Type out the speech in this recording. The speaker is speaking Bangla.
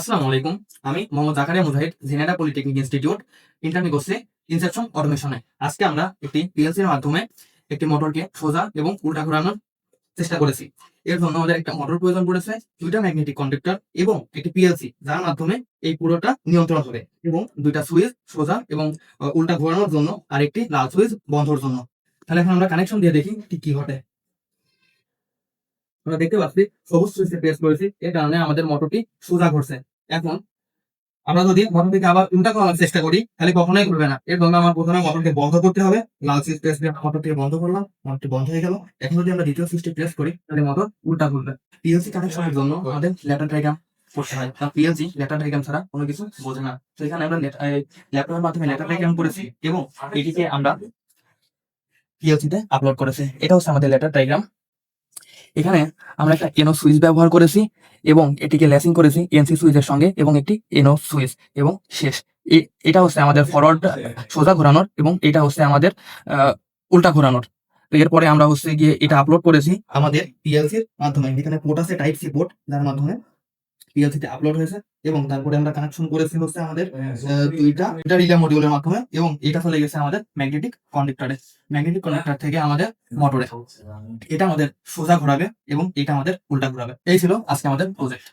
আসসালামু আলাইকুম। আমি Mohammad Zakaria Mujahid Jhenaidah polytechnic institute internee করছি ইনসেপশন অটোমেশনে। আজকে আমরা একটি পিএলসির মাধ্যমে একটি মোটরকে সোজা এবং উল্টা ঘোরানোর চেষ্টা করেছি। এর জন্য আমাদের একটা মোটর প্রয়োজন পড়েছে, দুইটা ম্যাগনেটিক কন্ডাক্টর এবং একটি পিএলসি, যার মাধ্যমে এই পুরোটা নিয়ন্ত্রণ হবে এবং দুইটা সুইচ সোজা এবং উল্টা ঘোরানোর জন্য আর একটি লাল সুইচ বন্ধর জন্য। তাহলে এখন আমরা কানেকশন দিয়ে দেখি কি কি ঘটে। আমরা দেখতে পাচ্ছি, সবুজ সুইচে প্রেস করেছি, এর কারণে আমাদের মোটরটি সোজা ঘুরছে। এখন আমরা যদি মোটরটিকে আবার উল্টা করার চেষ্টা করি, তাহলে কখনোই করবে না। এর জন্য আমার প্রথমে মোটরকে বন্ধ করতে হবে। লাল সুইচ প্রেস দিয়ে মোটরটিকে বন্ধ করলাম মোটরটি বন্ধ হয়ে গেল। এখন যদি আমরা দ্বিতীয় সুইচটি প্রেস করি, তাহলে মোটর উল্টা ঘুরবে পিএলসি কানেকশনের জন্য আমাদের ল্যাটার ডায়াগ্রাম করতে হয়। কারণ পিএলসি ল্যাটার ডায়াগ্রাম ছাড়া কোনো কিছু বোঝে না। তো এখানে আমরা ল্যাপটপের মাধ্যমে ল্যাটার ডায়াগ্রাম করেছি এবং এটিকে আমরা পিএলসি তে আপলোড করেছি। এটা হচ্ছে আমাদের ল্যাটার ডায়াগ্রাম এখানে আমরা একটা এনো সুইচ ব্যবহার করেছি এবং এটিকে ল্যাসিং করেছি এনসি সুইচের সঙ্গে এবং একটি এনো সুইচ এবং শেষ। এটা হচ্ছে আমাদের ফরওয়ার্ড সোজা ঘোরানোর এবং এটা হচ্ছে আমাদের উল্টা ঘোরানোর। এরপরে আমরা হচ্ছে গিয়ে এটা আপলোড করেছি। আমাদের পিএলসির মাধ্যমে। এখানে পোর্ট আছে টাইপ সি পোর্ট যার মাধ্যমে পিএলসি তে আপলোড হয়েছে এবং তারপরে আমরা কানেকশন করেছি হচ্ছে আমাদের আহ, দুইটা। দুইটা রিলে মডিউলের মাধ্যমে এবং এটা চলে গেছে আমাদের ম্যাগনেটিক কন্ডাক্টরে ম্যাগনেটিক কন্ডাক্টর থেকে আমাদের মোটরে এটা আমাদের সোজা ঘোরাবে এবং এটা আমাদের উল্টা ঘোরাবে। এই ছিল আজকে আমাদের প্রজেক্ট